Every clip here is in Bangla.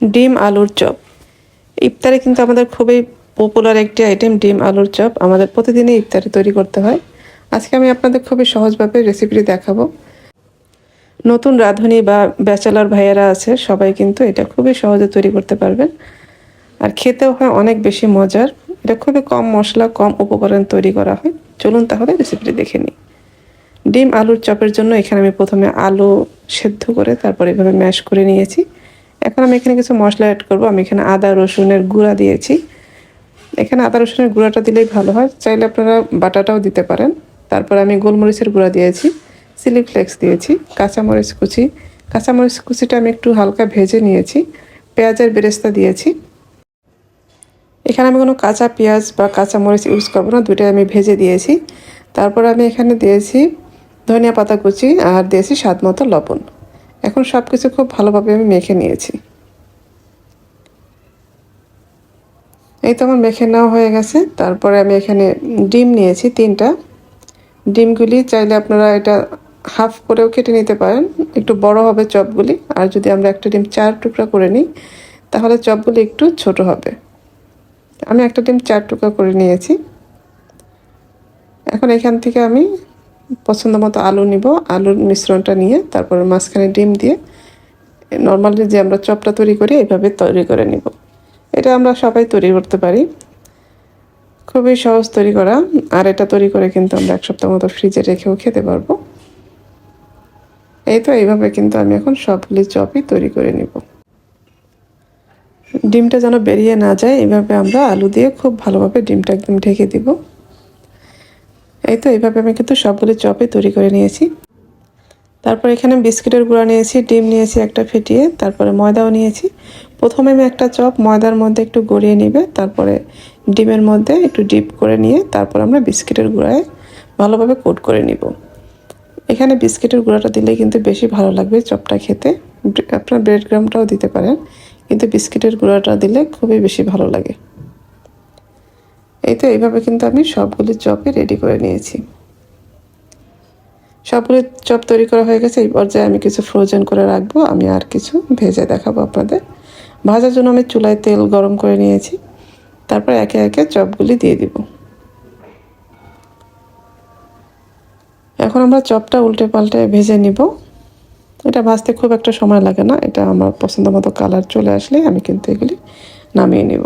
ডিম আলুর চপ। ইফতারে কিন্তু আমাদের খুবই পপুলার একটি আইটেম ডিম আলুর চপ। আমাদের প্রতিদিনই ইফতারে তৈরি করতে হয়। আজকে আমি আপনাদের খুবই সহজভাবে রেসিপিটি দেখাবো। নতুন রাঁধুনি বা ব্যাচেলার ভাইয়েরা আছে, সবাই কিন্তু এটা খুবই সহজে তৈরি করতে পারবেন। আর খেতেও হয় অনেক বেশি মজার। এটা খুবই কম মশলা, কম উপকরণ তৈরি করা হয়। চলুন তাহলে রেসিপিটি দেখে নিই। ডিম আলুর চপের জন্য এখানে আমি প্রথমে আলু সেদ্ধ করে তারপর এভাবে ম্যাশ করে নিয়েছি। এখন আমি এখানে কিছু মশলা অ্যাড করব। আমি এখানে আদা, রসুনের গুঁড়া দিয়েছি। এখানে আদা, রসুনের গুঁড়াটা দিলেই ভালো হয়। চাইলে আপনারা বাটাটাও দিতে পারেন। তারপর আমি গোলমরিচের গুঁড়া দিয়েছি, চিলি ফ্লেক্স দিয়েছি, কাঁচামরিচ কুচি। কাঁচামরিচ কুচিটা আমি একটু হালকা ভেজে নিয়েছি, পেঁয়াজের বেরেস্তা দিয়েছি। এখানে আমি কোনো কাঁচা পেঁয়াজ বা কাঁচামরিচ ইউজ করব না দুটোই আমি ভেজে দিয়েছি। তারপর আমি এখানে দিয়েছি ধনিয়া পাতা কুচি আর দিয়েছি স্বাদ মতো লবণ। এখন সব কিছু খুব ভালোভাবে আমি মেখে নিয়েছি। এই তো আমার মেখে নেওয়া হয়ে গেছে। তারপরে আমি এখানে ডিম নিয়েছি তিনটা। ডিমগুলি চাইলে আপনারা এটা হাফ করেও কেটে নিতে পারেন। একটু বড় হবে চপগুলি। আর যদি আমরা একটা ডিম চার টুকরা করে নিই, তাহলে চপগুলি একটু ছোট হবে। আমি একটা ডিম চার টুকরা করে নিয়েছি। এখন এখান থেকে আমি পছন্দ মতো আলু নিব। আলুর মিশ্রণটা নিয়ে তারপরে মাঝখানে ডিম দিয়ে নর্মালি যে আমরা চপটা তৈরি করি, এইভাবে তৈরি করে নিব। এটা আমরা সবাই তৈরি করতে পারি। খুবই সহজ তৈরি করা। আর এটা তৈরি করে কিন্তু আমরা এক সপ্তাহ মতো ফ্রিজে রেখেও খেতে পারব। এই তো, এইভাবে কিন্তু আমি এখন সবগুলি চপই তৈরি করে নিব। ডিমটা যেন বেরিয়ে না যায়, এইভাবে আমরা আলু দিয়ে খুব ভালোভাবে ডিমটা একদম ঢেকে দিব। এই তো এইভাবে আমি কিন্তু সবগুলো চপই তৈরি করে নিয়েছি। তারপর এখানে বিস্কিটের গুঁড়া নিয়েছি, ডিম নিয়েছি একটা ফেটিয়ে, তারপরে ময়দাও নিয়েছি। প্রথমে আমি একটা চপ ময়দার মধ্যে একটু গড়িয়ে নিবে, তারপরে ডিমের মধ্যে একটু ডিপ করে নিয়ে, তারপর আমরা বিস্কিটের গুঁড়ায় ভালোভাবে কোট করে নিব। এখানে বিস্কিটের গুঁড়াটা দিলে কিন্তু বেশি ভালো লাগবে চপটা খেতে। আপনার ব্রেড গ্রামটাও দিতে পারেন, কিন্তু বিস্কিটের গুঁড়াটা দিলে খুবই বেশি ভালো লাগে। এই তো এইভাবে কিন্তু আমি সবগুলি চপই রেডি করে নিয়েছি। সবগুলি চপ তৈরি করা হয়ে গেছে, এই পর্যায়ে আমি কিছু ফ্রোজেন করে রাখব, আমি আর কিছু ভেজে দেখাবো আপনাদের। ভাজার জন্য আমি চুলায় তেল গরম করে নিয়েছি, তারপর একে একে চপগুলি দিয়ে দিব। এখন আমরা চপটা উল্টে পাল্টে ভেজে নিব। এটা ভাজতে খুব একটা সময় লাগে না, এটা আমার পছন্দ মতো কালার চলে আসলে আমি কিন্তু এগুলি নামিয়ে নিব।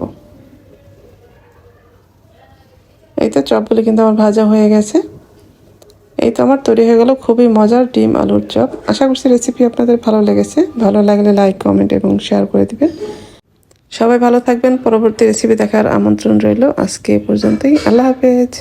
এই তো চপগুলি কিন্তু আমার ভাজা হয়ে গেছে। এই তো আমার তৈরি হয়ে গেল খুবই মজার ডিম আলুর চপ। আশা করছি রেসিপি আপনাদের ভালো লেগেছে। ভালো লাগলে লাইক কমেন্ট এবং শেয়ার করে দিবেন। সবাই ভালো থাকবেন। পরবর্তী রেসিপি দেখার আমন্ত্রণ রইল আজকে পর্যন্তই। আল্লাহ হাফেজ।